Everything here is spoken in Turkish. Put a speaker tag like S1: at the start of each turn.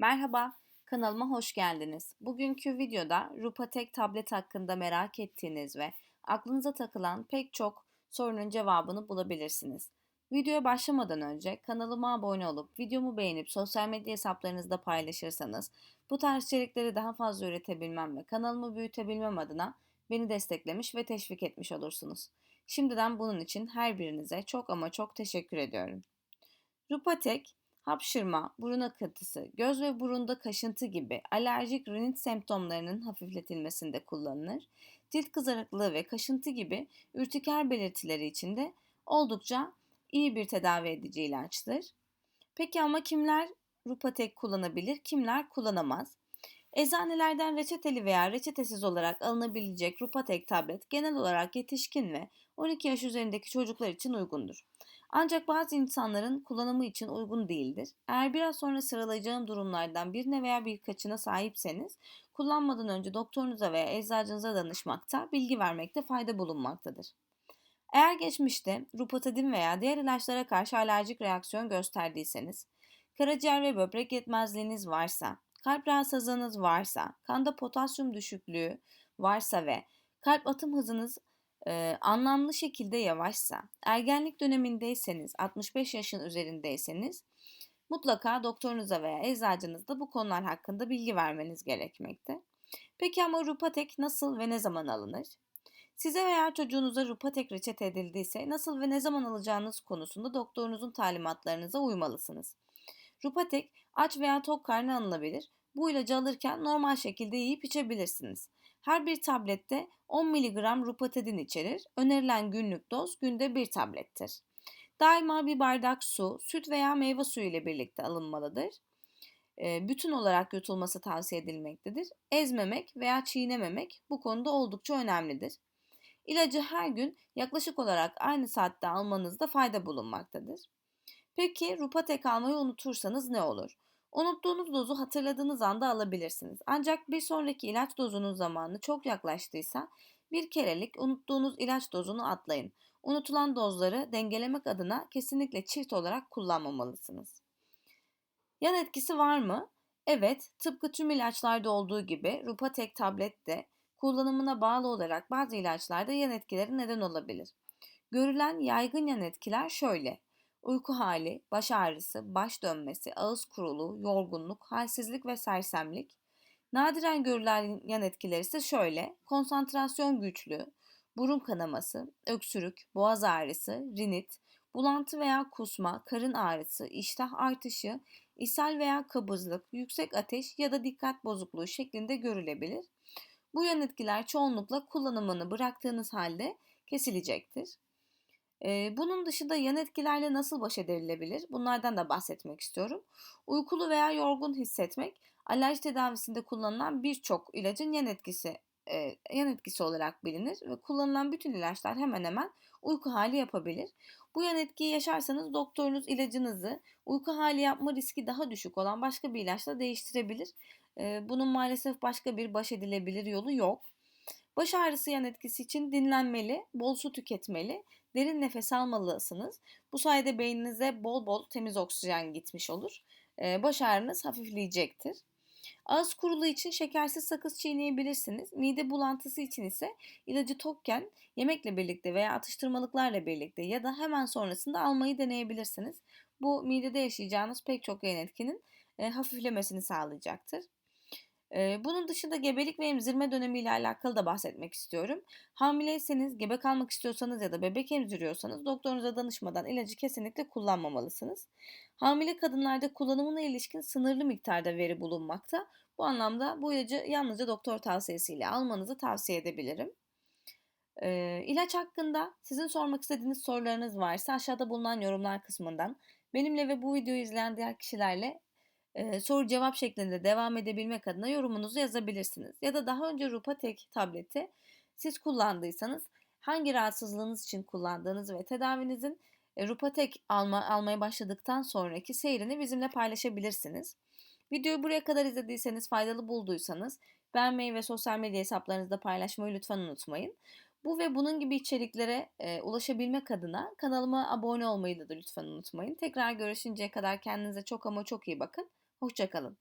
S1: Merhaba, kanalıma hoş geldiniz. Bugünkü videoda Rupatek tablet hakkında merak ettiğiniz ve aklınıza takılan pek çok sorunun cevabını bulabilirsiniz. Videoya başlamadan önce kanalıma abone olup videomu beğenip sosyal medya hesaplarınızda paylaşırsanız bu tarz içerikleri daha fazla üretebilmem ve kanalımı büyütebilmem adına beni desteklemiş ve teşvik etmiş olursunuz. Şimdiden bunun için her birinize çok ama çok teşekkür ediyorum. Rupatek Hapşırma, burun akıntısı, göz ve burunda kaşıntı gibi alerjik rinit semptomlarının hafifletilmesinde kullanılır. Cilt kızarıklığı ve kaşıntı gibi ürtiker belirtileri için de oldukça iyi bir tedavi edici ilaçtır. Peki ama kimler Rupatek kullanabilir, kimler kullanamaz? Eczanelerden reçeteli veya reçetesiz olarak alınabilecek Rupatek tablet genel olarak yetişkin ve 12 yaş üzerindeki çocuklar için uygundur. Ancak bazı insanların kullanımı için uygun değildir. Eğer biraz sonra sıralayacağım durumlardan birine veya birkaçına sahipseniz kullanmadan önce doktorunuza veya eczacınıza danışmakta, bilgi vermekte fayda bulunmaktadır. Eğer geçmişte rupatadin veya diğer ilaçlara karşı alerjik reaksiyon gösterdiyseniz, karaciğer ve böbrek yetmezliğiniz varsa, kalp rahatsızlığınız varsa, kanda potasyum düşüklüğü varsa ve kalp atım hızınız e, anlamlı şekilde yavaşsa, ergenlik dönemindeyseniz, 65 yaşın üzerindeyseniz mutlaka doktorunuza veya eczacınızda bu konular hakkında bilgi vermeniz gerekmekte. Peki ama Rupatek nasıl ve ne zaman alınır? Size veya çocuğunuza Rupatek reçete edildiyse nasıl ve ne zaman alacağınız konusunda doktorunuzun talimatlarınıza uymalısınız. Rupatek aç veya tok karnı alınabilir. Bu ilacı alırken normal şekilde yiyip içebilirsiniz. Her bir tablette 10 mg rupatedin içerir. Önerilen günlük doz günde bir tablettir. Daima bir bardak su, süt veya meyve suyu ile birlikte alınmalıdır. Bütün olarak yutulması tavsiye edilmektedir. Ezmemek veya çiğnememek bu konuda oldukça önemlidir. İlacı her gün yaklaşık olarak aynı saatte almanızda fayda bulunmaktadır. Peki Rupatek almayı unutursanız ne olur? Unuttuğunuz dozu hatırladığınız anda alabilirsiniz. Ancak bir sonraki ilaç dozunun zamanı çok yaklaştıysa bir kerelik unuttuğunuz ilaç dozunu atlayın. Unutulan dozları dengelemek adına kesinlikle çift olarak kullanmamalısınız. Yan etkisi var mı? Evet, tıpkı tüm ilaçlarda olduğu gibi Rupatek tablet de kullanımına bağlı olarak bazı ilaçlarda yan etkileri neden olabilir. Görülen yaygın yan etkiler şöyle uyku hali, baş ağrısı, baş dönmesi, ağız kuruluğu, yorgunluk, halsizlik ve sersemlik. Nadiren görülen yan etkileri ise şöyle, konsantrasyon güçlüğü, burun kanaması, öksürük, boğaz ağrısı, rinit, bulantı veya kusma, karın ağrısı, iştah artışı, ishal veya kabızlık, yüksek ateş ya da dikkat bozukluğu şeklinde görülebilir. Bu yan etkiler çoğunlukla kullanımını bıraktığınız halde kesilecektir. Bunun dışında yan etkilerle nasıl baş edilebilir? Bunlardan da bahsetmek istiyorum. Uykulu veya yorgun hissetmek alerji tedavisinde kullanılan birçok ilacın yan etkisi yan etkisi olarak bilinir ve kullanılan bütün ilaçlar hemen hemen uyku hali yapabilir. Bu yan etkiyi yaşarsanız doktorunuz ilacınızı uyku hali yapma riski daha düşük olan başka bir ilaçla değiştirebilir. Bunun maalesef başka bir baş edilebilir yolu yok. Baş ağrısı yan etkisi için dinlenmeli, bol su tüketmeli, derin nefes almalısınız. Bu sayede beyninize bol bol temiz oksijen gitmiş olur. Baş ağrınız hafifleyecektir. Ağız kuruluğu için şekersiz sakız çiğneyebilirsiniz. Mide bulantısı için ise ilacı tokken yemekle birlikte veya atıştırmalıklarla birlikte ya da hemen sonrasında almayı deneyebilirsiniz. Bu midede yaşayacağınız pek çok yan etkinin hafiflemesini sağlayacaktır. Bunun dışında gebelik ve emzirme dönemiyle alakalı da bahsetmek istiyorum. Hamileyseniz, gebe kalmak istiyorsanız ya da bebek emziriyorsanız doktorunuza danışmadan ilacı kesinlikle kullanmamalısınız. Hamile kadınlarda kullanımına ilişkin sınırlı miktarda veri bulunmakta. Bu anlamda bu ilacı yalnızca doktor tavsiyesiyle almanızı tavsiye edebilirim. Ee, ilaç hakkında sizin sormak istediğiniz sorularınız varsa aşağıda bulunan yorumlar kısmından benimle ve bu videoyu izleyen diğer kişilerle e, soru cevap şeklinde devam edebilmek adına yorumunuzu yazabilirsiniz. Ya da daha önce Rupatek tableti siz kullandıysanız hangi rahatsızlığınız için kullandığınız ve tedavinizin e, Rupatek alma, almaya başladıktan sonraki seyrini bizimle paylaşabilirsiniz. Videoyu buraya kadar izlediyseniz, faydalı bulduysanız beğenmeyi ve sosyal medya hesaplarınızda paylaşmayı lütfen unutmayın. Bu ve bunun gibi içeriklere e, ulaşabilmek adına kanalıma abone olmayı da, da lütfen unutmayın. Tekrar görüşünceye kadar kendinize çok ama çok iyi bakın. Hoşçakalın.